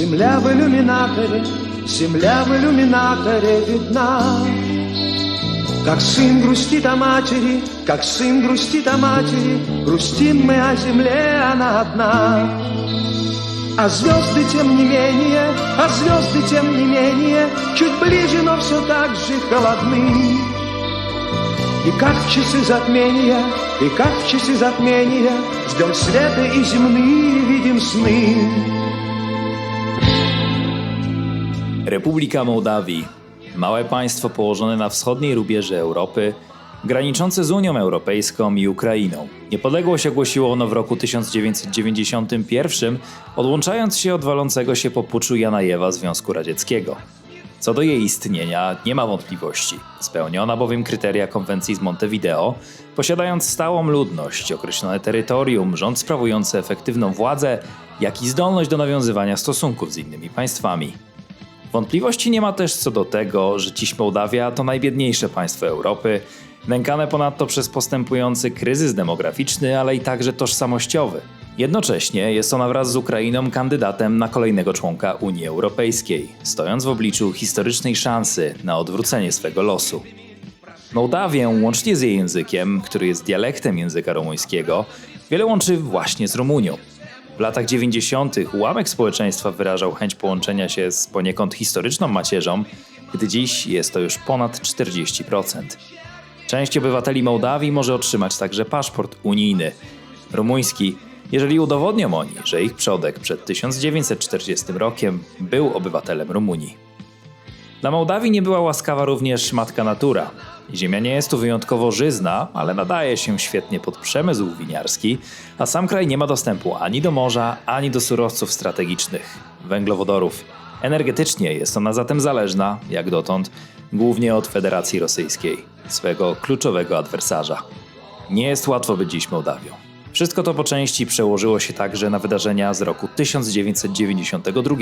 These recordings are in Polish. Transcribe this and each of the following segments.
Земля в иллюминаторе, земля в иллюминаторе, видна. Как сын грустит о матери, как сын грустит о матери, грустим мы о земле, она одна. А звезды тем не менее, а звезды тем не менее, чуть ближе, но все так же холодны. И как в часы затмения, и как в часы затмения Ждем света и земные видим сны. Republika Mołdawii. Małe państwo położone na wschodniej rubieży Europy, graniczące z Unią Europejską i Ukrainą. Niepodległość ogłosiło ono w roku 1991, odłączając się od walącego się po puczu Janajewa Związku Radzieckiego. Co do jej istnienia, nie ma wątpliwości. Spełniona bowiem kryteria konwencji z Montevideo, posiadając stałą ludność, określone terytorium, rząd sprawujący efektywną władzę, jak i zdolność do nawiązywania stosunków z innymi państwami. Wątpliwości nie ma też co do tego, że dziś Mołdawia to najbiedniejsze państwo Europy, nękane ponadto przez postępujący kryzys demograficzny, ale i także tożsamościowy. Jednocześnie jest ona wraz z Ukrainą kandydatem na kolejnego członka Unii Europejskiej, stojąc w obliczu historycznej szansy na odwrócenie swego losu. Mołdawię, łącznie z jej językiem, który jest dialektem języka rumuńskiego, wiele łączy właśnie z Rumunią. W latach 90. ułamek społeczeństwa wyrażał chęć połączenia się z poniekąd historyczną macierzą, gdy dziś jest to już ponad 40%. Część obywateli Mołdawii może otrzymać także paszport unijny. Rumuński, jeżeli udowodnią oni, że ich przodek przed 1940 rokiem był obywatelem Rumunii. Dla Mołdawii nie była łaskawa również matka natura. Ziemia nie jest tu wyjątkowo żyzna, ale nadaje się świetnie pod przemysł winiarski, a sam kraj nie ma dostępu ani do morza, ani do surowców strategicznych węglowodorów. Energetycznie jest ona zatem zależna, jak dotąd, głównie od Federacji Rosyjskiej, swego kluczowego adwersarza. Nie jest łatwo być dziś Mołdawią. Wszystko to po części przełożyło się także na wydarzenia z roku 1992,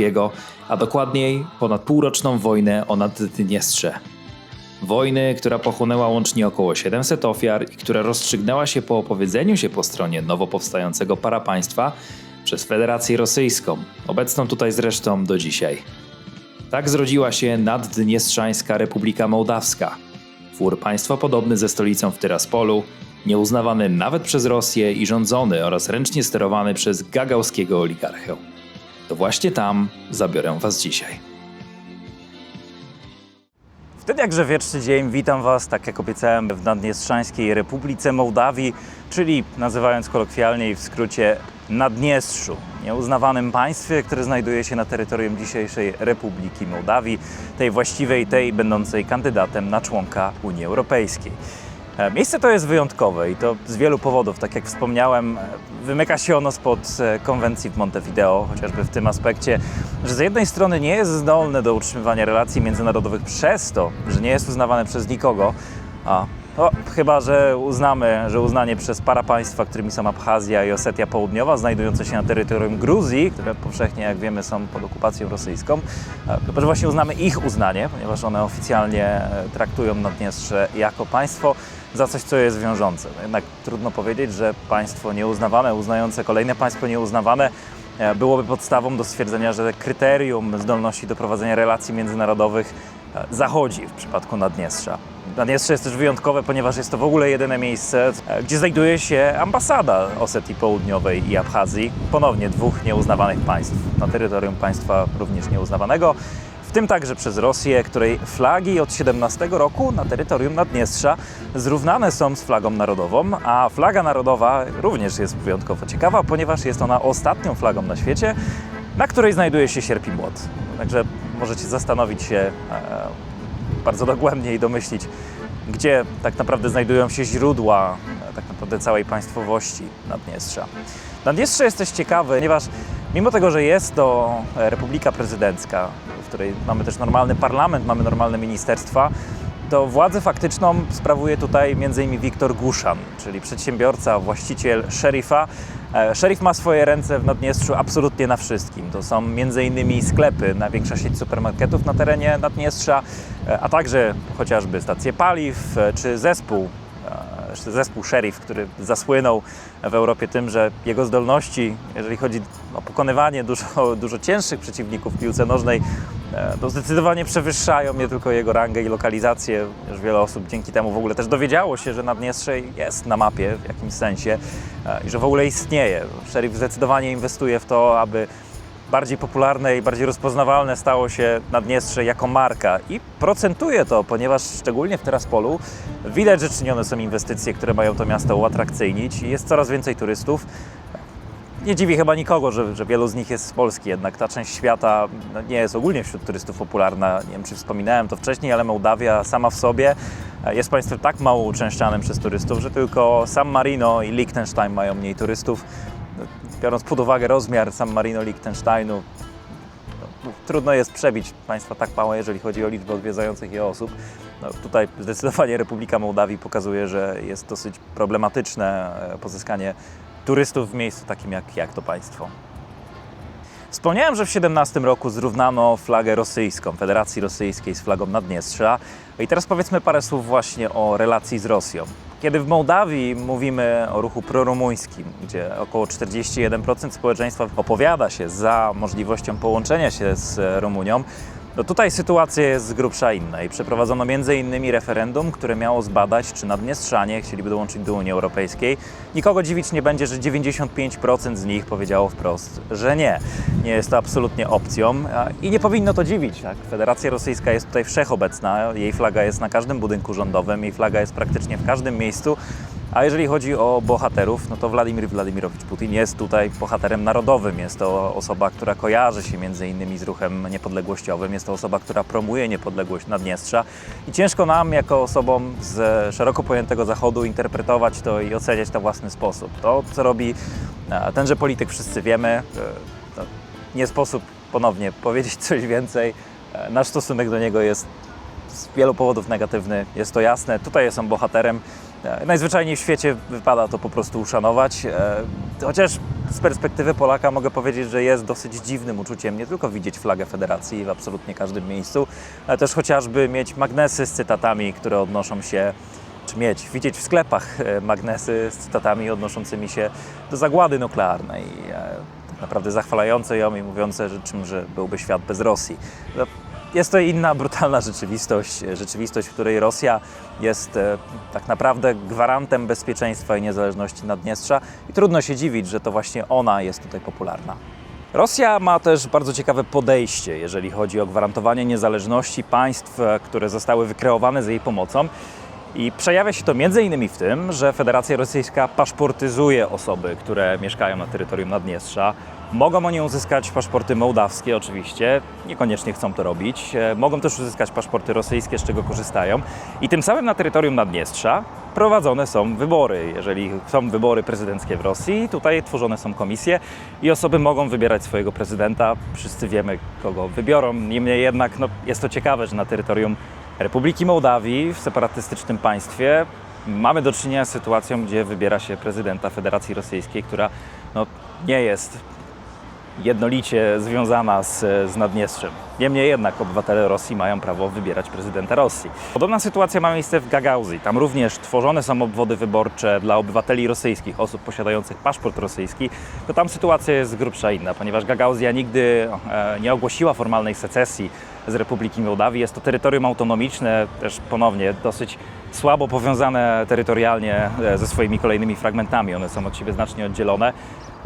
a dokładniej ponad półroczną wojnę o Naddniestrze. Wojny, która pochłonęła łącznie około 700 ofiar i która rozstrzygnęła się po opowiedzeniu się po stronie nowo powstającego parapaństwa przez Federację Rosyjską, obecną tutaj zresztą do dzisiaj. Tak zrodziła się Naddniestrzańska Republika Mołdawska. Twór państwa podobny ze stolicą w Tyraspolu, nieuznawany nawet przez Rosję i rządzony oraz ręcznie sterowany przez gagałskiego oligarchę. To właśnie tam zabiorę was dzisiaj. Wtedy jakże wieczny dzień, witam Was, tak jak obiecałem, w Naddniestrzańskiej Republice Mołdawii, czyli nazywając kolokwialnie i w skrócie Naddniestrzu, nieuznawanym państwie, które znajduje się na terytorium dzisiejszej Republiki Mołdawii, tej właściwej, tej będącej kandydatem na członka Unii Europejskiej. E, Miejsce to jest wyjątkowe i to z wielu powodów. Tak jak wspomniałem, e, wymyka się ono spod e, konwencji w Montevideo, chociażby w tym aspekcie, że z jednej strony nie jest zdolne do utrzymywania relacji międzynarodowych przez to, że nie jest uznawane przez nikogo, a no, chyba, że uznamy, że uznanie przez para państwa, którymi są Abchazja i Osetia Południowa, znajdujące się na terytorium Gruzji, które powszechnie, jak wiemy, są pod okupacją rosyjską, chyba, że właśnie uznamy ich uznanie, ponieważ one oficjalnie e, traktują Naddniestrze jako państwo za coś, co jest wiążące. No jednak trudno powiedzieć, że państwo nieuznawane, uznające kolejne państwo nieuznawane, e, byłoby podstawą do stwierdzenia, że kryterium zdolności do prowadzenia relacji międzynarodowych zachodzi w przypadku Naddniestrza. Naddniestrze jest też wyjątkowe, ponieważ jest to w ogóle jedyne miejsce, gdzie znajduje się ambasada Osetii Południowej i Abchazji, ponownie dwóch nieuznawanych państw, na terytorium państwa również nieuznawanego, w tym także przez Rosję, której flagi od 17 roku na terytorium Naddniestrza zrównane są z flagą narodową, a flaga narodowa również jest wyjątkowo ciekawa, ponieważ jest ona ostatnią flagą na świecie, na której znajduje się sierp i młot. Także możecie zastanowić się e, bardzo dogłębnie i domyślić, gdzie tak naprawdę znajdują się źródła e, tak naprawdę całej państwowości Naddniestrza. Naddniestrze jest też ciekawe, ponieważ mimo tego, że jest to e, republika prezydencka, w której mamy też normalny parlament, mamy normalne ministerstwa, to władzę faktyczną sprawuje tutaj m.in. Wiktor Guszan, czyli przedsiębiorca, właściciel szeryfa. E, Szeryf ma swoje ręce w Naddniestrzu absolutnie na wszystkim. To są m.in. sklepy, największa sieć supermarketów na terenie Naddniestrza, e, a także chociażby stacje paliw e, czy zespół zespół Sheriff, który zasłynął w Europie tym, że jego zdolności, jeżeli chodzi o pokonywanie dużo, dużo cięższych przeciwników w piłce nożnej, to zdecydowanie przewyższają nie tylko jego rangę i lokalizację. Już wiele osób dzięki temu w ogóle też dowiedziało się, że Naddniestrze jest na mapie w jakimś sensie e, i że w ogóle istnieje. Sheriff zdecydowanie inwestuje w to, aby bardziej popularne i bardziej rozpoznawalne stało się Naddniestrze jako marka i procentuje to, ponieważ szczególnie w Teraspolu widać, że czynione są inwestycje, które mają to miasto uatrakcyjnić jest coraz więcej turystów. Nie dziwi chyba nikogo, że, że wielu z nich jest z Polski, jednak ta część świata no, nie jest ogólnie wśród turystów popularna. Nie wiem, czy wspominałem to wcześniej, ale Mołdawia sama w sobie e, jest państwem tak mało uczęszczanym przez turystów, że tylko San Marino i Liechtenstein mają mniej turystów. No, Biorąc pod uwagę rozmiar San Marino, Liechtensteinu, no, trudno jest przebić państwa tak małe, jeżeli chodzi o liczbę odwiedzających je osób. No, tutaj zdecydowanie Republika Mołdawii pokazuje, że jest dosyć problematyczne e, pozyskanie turystów w miejscu takim jak, jak to państwo. Wspomniałem, że w 17 roku zrównano flagę rosyjską, Federacji Rosyjskiej z flagą Naddniestrza. I teraz powiedzmy parę słów właśnie o relacji z Rosją. Kiedy w Mołdawii mówimy o ruchu prorumuńskim, gdzie około 41% społeczeństwa opowiada się za możliwością połączenia się z Rumunią, no tutaj sytuacja jest z grubsza inna i przeprowadzono m.in. referendum, które miało zbadać, czy Naddniestrzanie chcieliby dołączyć do Unii Europejskiej. Nikogo dziwić nie będzie, że 95% z nich powiedziało wprost, że nie. Nie jest to absolutnie opcją i nie powinno to dziwić. Tak? Federacja Rosyjska jest tutaj wszechobecna, jej flaga jest na każdym budynku rządowym, jej flaga jest praktycznie w każdym miejscu. A jeżeli chodzi o bohaterów, no to Władimir Władimirowicz Putin jest tutaj bohaterem narodowym. Jest to osoba, która kojarzy się między innymi z ruchem niepodległościowym. Jest to osoba, która promuje niepodległość Naddniestrza. I ciężko nam, jako osobom z szeroko pojętego Zachodu, interpretować to i oceniać to w własny sposób. To, co robi tenże polityk, wszyscy wiemy. E, Nie sposób ponownie powiedzieć coś więcej. E, Nasz stosunek do niego jest z wielu powodów negatywny, jest to jasne. Tutaj jest on bohaterem. E, Najzwyczajniej w świecie wypada to po prostu uszanować. E, Chociaż z perspektywy Polaka mogę powiedzieć, że jest dosyć dziwnym uczuciem nie tylko widzieć flagę federacji w absolutnie każdym miejscu, ale też chociażby mieć magnesy z cytatami, które odnoszą się czy mieć, widzieć w sklepach e, magnesy z cytatami odnoszącymi się do zagłady nuklearnej. e, Tak naprawdę zachwalające ją i mówiące, że czym, że byłby świat bez Rosji. Jest to inna, brutalna rzeczywistość, rzeczywistość, w której Rosja jest e, tak naprawdę gwarantem bezpieczeństwa i niezależności Naddniestrza i trudno się dziwić, że to właśnie ona jest tutaj popularna. Rosja ma też bardzo ciekawe podejście, jeżeli chodzi o gwarantowanie niezależności państw, e, które zostały wykreowane z jej pomocą. I przejawia się to innymi w tym, że Federacja Rosyjska paszportyzuje osoby, które mieszkają na terytorium Naddniestrza. Mogą oni uzyskać paszporty mołdawskie oczywiście, niekoniecznie chcą to robić. E, Mogą też uzyskać paszporty rosyjskie, z czego korzystają. I tym samym na terytorium Naddniestrza prowadzone są wybory. Jeżeli są wybory prezydenckie w Rosji, tutaj tworzone są komisje i osoby mogą wybierać swojego prezydenta. Wszyscy wiemy, kogo wybiorą. Niemniej jednak no, jest to ciekawe, że na terytorium Republiki Mołdawii, w separatystycznym państwie, mamy do czynienia z sytuacją, gdzie wybiera się prezydenta Federacji Rosyjskiej, która no, nie jest jednolicie związana z, z Naddniestrzem. Niemniej jednak obywatele Rosji mają prawo wybierać prezydenta Rosji. Podobna sytuacja ma miejsce w Gagauzji. Tam również tworzone są obwody wyborcze dla obywateli rosyjskich, osób posiadających paszport rosyjski. To tam sytuacja jest z grubsza inna, ponieważ Gagauzja nigdy e, nie ogłosiła formalnej secesji z Republiki Mołdawii. Jest to terytorium autonomiczne, też ponownie dosyć słabo powiązane terytorialnie e, ze swoimi kolejnymi fragmentami. One są od siebie znacznie oddzielone.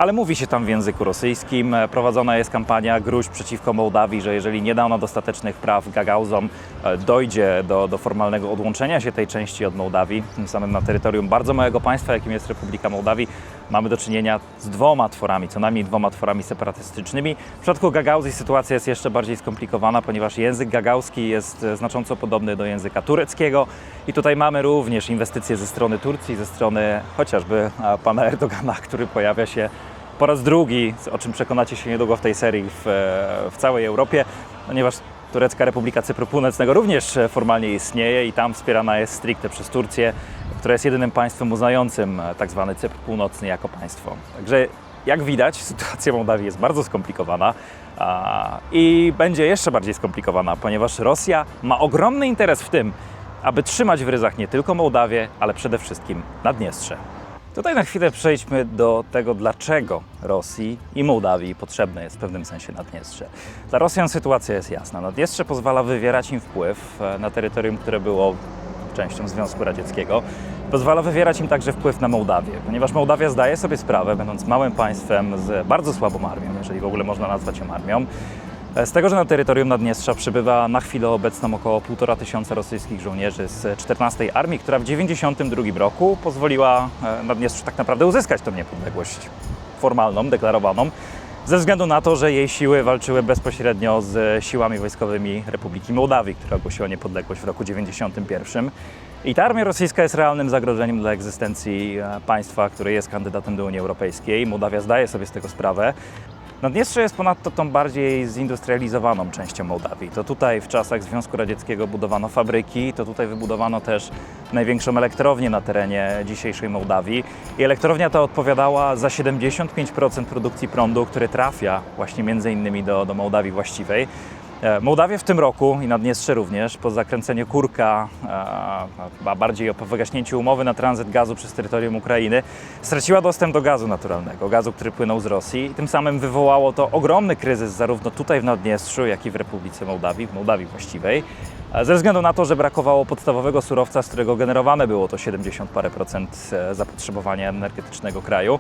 Ale mówi się tam w języku rosyjskim. E, Prowadzona jest kampania gruźb przeciwko Mołdawii, że jeżeli nie da ona dostatecznych praw Gagauzom, e, dojdzie do, do formalnego odłączenia się tej części od Mołdawii. Tym samym na terytorium bardzo małego państwa, jakim jest Republika Mołdawii, mamy do czynienia z dwoma tworami, co najmniej dwoma tworami separatystycznymi. W przypadku Gagauzji sytuacja jest jeszcze bardziej skomplikowana, ponieważ język gagauski jest e, znacząco podobny do języka tureckiego i tutaj mamy również inwestycje ze strony Turcji, ze strony chociażby pana Erdogana, który pojawia się po raz drugi, o czym przekonacie się niedługo w tej serii w, e, w całej Europie, ponieważ Turecka Republika Cypru Północnego również formalnie istnieje i tam wspierana jest stricte przez Turcję, która jest jedynym państwem uznającym e, tak Cypr Północny jako państwo. Także jak widać, sytuacja Mołdawii jest bardzo skomplikowana a, i będzie jeszcze bardziej skomplikowana, ponieważ Rosja ma ogromny interes w tym, aby trzymać w ryzach nie tylko Mołdawię, ale przede wszystkim Naddniestrze. Tutaj na chwilę przejdźmy do tego, dlaczego Rosji i Mołdawii potrzebne jest w pewnym sensie Naddniestrze. Dla Rosjan sytuacja jest jasna. Naddniestrze pozwala wywierać im wpływ e, na terytorium, które było częścią Związku Radzieckiego. Pozwala wywierać im także wpływ na Mołdawię, ponieważ Mołdawia zdaje sobie sprawę, będąc małym państwem z bardzo słabą armią, jeżeli w ogóle można nazwać ją armią, z tego, że na terytorium Naddniestrza przybywa na chwilę obecną około 1,5 tysiąca rosyjskich żołnierzy z 14 Armii, która w 1992 roku pozwoliła e, Naddniestrzu tak naprawdę uzyskać tę niepodległość formalną, deklarowaną, ze względu na to, że jej siły walczyły bezpośrednio z siłami wojskowymi Republiki Mołdawii, która ogłosiła niepodległość w roku 1991. I ta armia rosyjska jest realnym zagrożeniem dla egzystencji e, państwa, które jest kandydatem do Unii Europejskiej. Mołdawia zdaje sobie z tego sprawę. Naddniestrze jest ponadto tą bardziej zindustrializowaną częścią Mołdawii. To tutaj w czasach Związku Radzieckiego budowano fabryki, to tutaj wybudowano też największą elektrownię na terenie dzisiejszej Mołdawii. I elektrownia ta odpowiadała za 75% produkcji prądu, który trafia właśnie między innymi do, do Mołdawii właściwej. E, Mołdawia w tym roku i Naddniestrze również po zakręceniu kurka, e, a bardziej po wygaśnięciu umowy na tranzyt gazu przez terytorium Ukrainy, straciła dostęp do gazu naturalnego, gazu, który płynął z Rosji i tym samym wywołało to ogromny kryzys zarówno tutaj w Naddniestrzu, jak i w Republice Mołdawii, w Mołdawii właściwej, e, ze względu na to, że brakowało podstawowego surowca, z którego generowane było to 70 parę procent zapotrzebowania energetycznego kraju.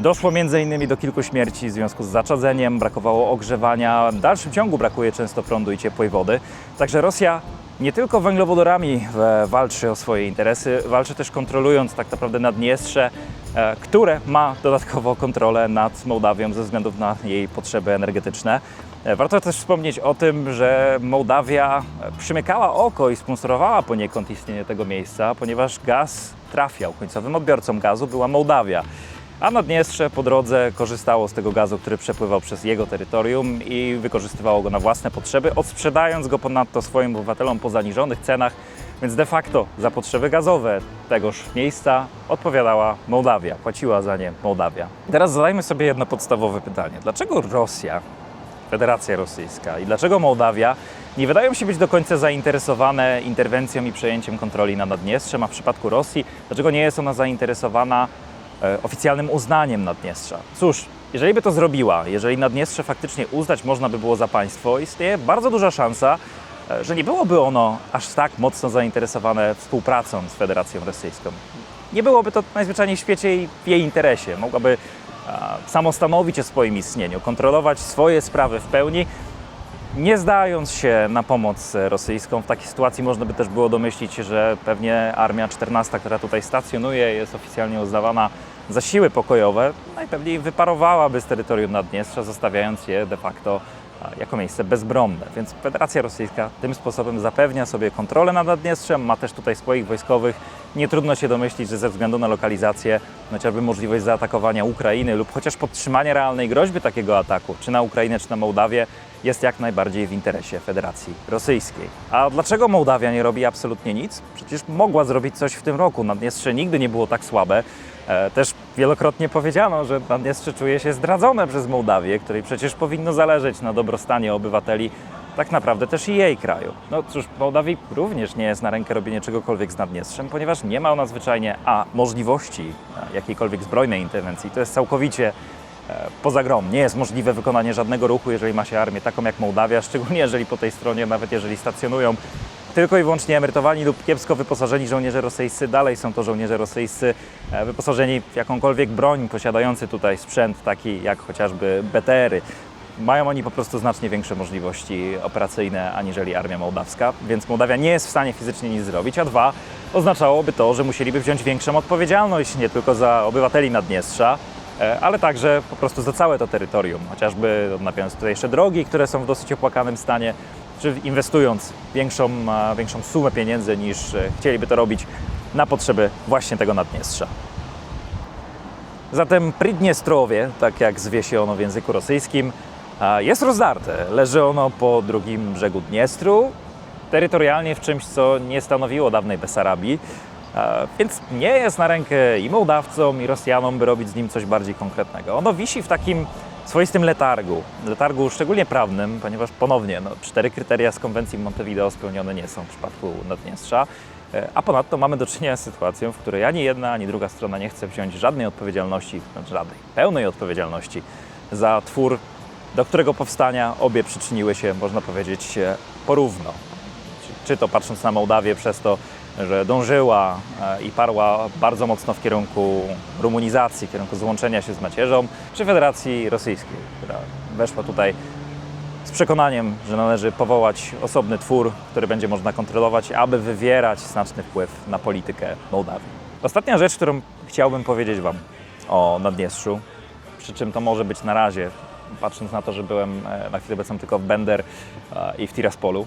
Doszło m.in. do kilku śmierci w związku z zaczadzeniem, brakowało ogrzewania, w dalszym ciągu brakuje często prądu i ciepłej wody. Także Rosja nie tylko węglowodorami walczy o swoje interesy, walczy też kontrolując tak naprawdę Naddniestrze, e, które ma dodatkowo kontrolę nad Mołdawią ze względu na jej potrzeby energetyczne. E, Warto też wspomnieć o tym, że Mołdawia przymykała oko i sponsorowała poniekąd istnienie tego miejsca, ponieważ gaz trafiał. Końcowym odbiorcą gazu była Mołdawia. A Naddniestrze po drodze korzystało z tego gazu, który przepływał przez jego terytorium i wykorzystywało go na własne potrzeby, odsprzedając go ponadto swoim obywatelom po zaniżonych cenach, więc de facto za potrzeby gazowe tegoż miejsca odpowiadała Mołdawia, płaciła za nie Mołdawia. Teraz zadajmy sobie jedno podstawowe pytanie. Dlaczego Rosja Federacja Rosyjska i dlaczego Mołdawia nie wydają się być do końca zainteresowane interwencją i przejęciem kontroli nad Naddniestrzem, a w przypadku Rosji, dlaczego nie jest ona zainteresowana oficjalnym uznaniem Naddniestrza? Cóż, jeżeli by to zrobiła, jeżeli Naddniestrze faktycznie uznać można by było za państwo, istnieje bardzo duża szansa, e, że nie byłoby ono aż tak mocno zainteresowane współpracą z Federacją Rosyjską. Nie byłoby to najzwyczajniej w świecie i w jej interesie. Mogłaby e, samostanowić o swoim istnieniu, kontrolować swoje sprawy w pełni, nie zdając się na pomoc rosyjską. W takiej sytuacji można by też było domyślić, że pewnie armia 14, która tutaj stacjonuje, jest oficjalnie uznawana za siły pokojowe, najpewniej wyparowałaby z terytorium Naddniestrza, zostawiając je de facto jako miejsce bezbronne. Więc Federacja Rosyjska tym sposobem zapewnia sobie kontrolę nad Naddniestrzem, ma też tutaj swoich wojskowych. Nie trudno się domyślić, że ze względu na lokalizację, chociażby możliwość zaatakowania Ukrainy lub chociaż podtrzymanie realnej groźby takiego ataku, czy na Ukrainę, czy na Mołdawię, jest jak najbardziej w interesie Federacji Rosyjskiej. A dlaczego Mołdawia nie robi absolutnie nic? Przecież mogła zrobić coś w tym roku. Naddniestrze nigdy nie było tak słabe. E, Też wielokrotnie powiedziano, że Naddniestrze czuje się zdradzone przez Mołdawię, której przecież powinno zależeć na dobrostanie obywateli, tak naprawdę też i jej kraju. No cóż, Mołdawii również nie jest na rękę robienie czegokolwiek z Naddniestrzem, ponieważ nie ma ona zwyczajnie a możliwości jakiejkolwiek zbrojnej interwencji. To jest całkowicie e, poza grom. Nie jest możliwe wykonanie żadnego ruchu, jeżeli ma się armię taką jak Mołdawia, szczególnie jeżeli po tej stronie, nawet jeżeli stacjonują tylko i wyłącznie emerytowani lub kiepsko wyposażeni żołnierze rosyjscy. Dalej są to żołnierze rosyjscy e, wyposażeni w jakąkolwiek broń, posiadający tutaj sprzęt taki jak chociażby BTR-y. Mają oni po prostu znacznie większe możliwości operacyjne aniżeli armia mołdawska, więc Mołdawia nie jest w stanie fizycznie nic zrobić, a dwa, oznaczałoby to, że musieliby wziąć większą odpowiedzialność nie tylko za obywateli Naddniestrza, e, ale także po prostu za całe to terytorium, chociażby odnawiając tutaj jeszcze drogi, które są w dosyć opłakanym stanie, czy inwestując większą, większą sumę pieniędzy niż e, chcieliby to robić na potrzeby właśnie tego Naddniestrza. Zatem Pridniestrowie, tak jak zwie się ono w języku rosyjskim, jest rozdarte. Leży ono po drugim brzegu Dniestru, terytorialnie w czymś, co nie stanowiło dawnej Besarabii, więc nie jest na rękę i Mołdawcom, i Rosjanom, by robić z nim coś bardziej konkretnego. Ono wisi w takim swoistym letargu. Letargu szczególnie prawnym, ponieważ ponownie no, cztery kryteria z konwencji Montevideo spełnione nie są w przypadku Naddniestrza. E, A ponadto mamy do czynienia z sytuacją, w której ani jedna, ani druga strona nie chce wziąć żadnej odpowiedzialności, znaczy żadnej, pełnej odpowiedzialności za twór, do którego powstania obie przyczyniły się, można powiedzieć, porówno. Czy- Czy to patrząc na Mołdawię przez to, że dążyła e, i parła bardzo mocno w kierunku rumunizacji, w kierunku złączenia się z macierzą, czy Federacji Rosyjskiej, która weszła tutaj z przekonaniem, że należy powołać osobny twór, który będzie można kontrolować, aby wywierać znaczny wpływ na politykę Mołdawii. Ostatnia rzecz, którą chciałbym powiedzieć Wam o Naddniestrzu, przy czym to może być na razie, patrząc na to, że byłem e, na chwilę obecną tylko w Bender e, i w Tiraspolu.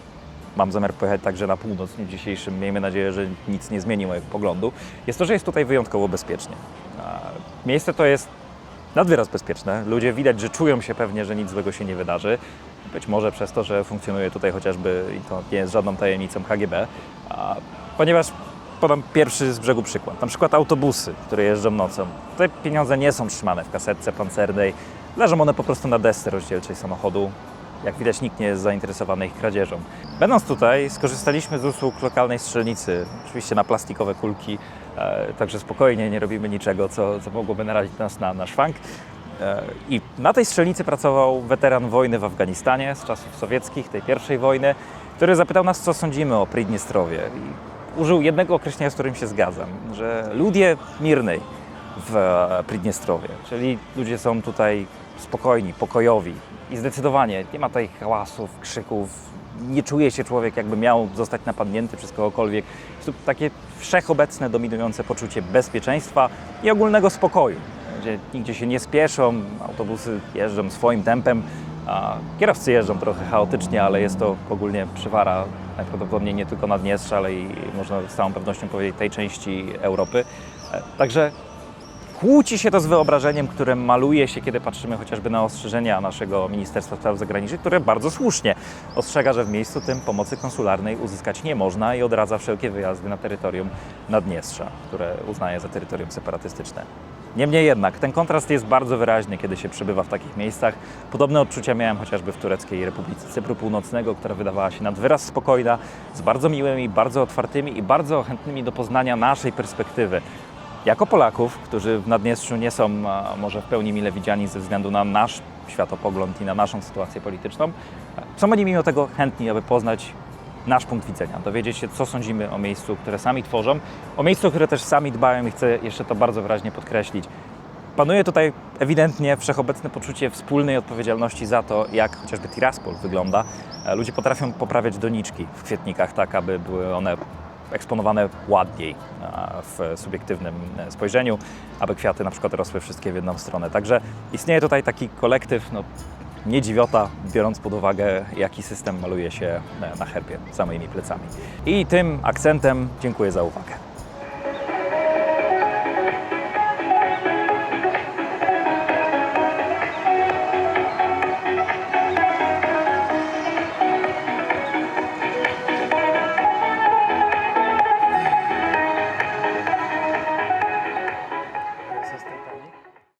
Mam zamiar pojechać także na północ w dniu dzisiejszym. Miejmy nadzieję, że nic nie zmieni mojego poglądu. Jest to, że jest tutaj wyjątkowo bezpiecznie. Miejsce to jest nad wyraz bezpieczne. Ludzie widać, że czują się pewnie, że nic złego się nie wydarzy. Być może przez to, że funkcjonuje tutaj chociażby, i to nie jest żadną tajemnicą, KGB, a, ponieważ podam pierwszy z brzegu przykład. Na przykład autobusy, które jeżdżą nocą. Te pieniądze nie są trzymane w kasetce pancernej, leżą one po prostu na desce rozdzielczej samochodu. Jak widać, nikt nie jest zainteresowany ich kradzieżą. Będąc tutaj, skorzystaliśmy z usług lokalnej strzelnicy, oczywiście na plastikowe kulki, e, także spokojnie nie robimy niczego, co, co mogłoby narazić nas na, na szwank. E, I na tej strzelnicy pracował weteran wojny w Afganistanie z czasów sowieckich, tej pierwszej wojny, który zapytał nas, co sądzimy o Pridniestrowie. I użył jednego określenia, z którym się zgadzam, że ludzie mirnej w e, Pridniestrowie, czyli ludzie są tutaj spokojni, pokojowi i zdecydowanie nie ma tutaj hałasów, krzyków, nie czuje się człowiek jakby miał zostać napadnięty przez kogokolwiek. Jest tu takie wszechobecne, dominujące poczucie bezpieczeństwa i ogólnego spokoju, gdzie nigdzie się nie spieszą, autobusy jeżdżą swoim tempem, a kierowcy jeżdżą trochę chaotycznie, ale jest to ogólnie przywara najprawdopodobniej nie tylko Naddniestrza, ale i można z całą pewnością powiedzieć tej części Europy. E, Także kłóci się to z wyobrażeniem, które maluje się, kiedy patrzymy chociażby na ostrzeżenia naszego Ministerstwa Spraw Zagranicznych, które bardzo słusznie ostrzega, że w miejscu tym pomocy konsularnej uzyskać nie można i odradza wszelkie wyjazdy na terytorium Naddniestrza, które uznaje za terytorium separatystyczne. Niemniej jednak ten kontrast jest bardzo wyraźny, kiedy się przebywa w takich miejscach. Podobne odczucia miałem chociażby w Tureckiej Republice Cypru Północnego, która wydawała się nad wyraz spokojna, z bardzo miłymi, bardzo otwartymi i bardzo chętnymi do poznania naszej perspektywy. Jako Polaków, którzy w Naddniestrzu nie są może w pełni mile widziani ze względu na nasz światopogląd i na naszą sytuację polityczną, są oni mimo tego chętni, aby poznać nasz punkt widzenia, dowiedzieć się, co sądzimy o miejscu, które sami tworzą, o miejscu, które też sami dbają i chcę jeszcze to bardzo wyraźnie podkreślić. Panuje tutaj ewidentnie wszechobecne poczucie wspólnej odpowiedzialności za to, jak chociażby Tiraspol wygląda. Ludzie potrafią poprawiać doniczki w kwietnikach tak, aby były one eksponowane ładniej a, w subiektywnym e, spojrzeniu, aby kwiaty na przykład rosły wszystkie w jedną stronę. Także istnieje tutaj taki kolektyw, no, nie dziwiota, biorąc pod uwagę, jaki system maluje się e, na herbie za moimi plecami. I tym akcentem dziękuję za uwagę.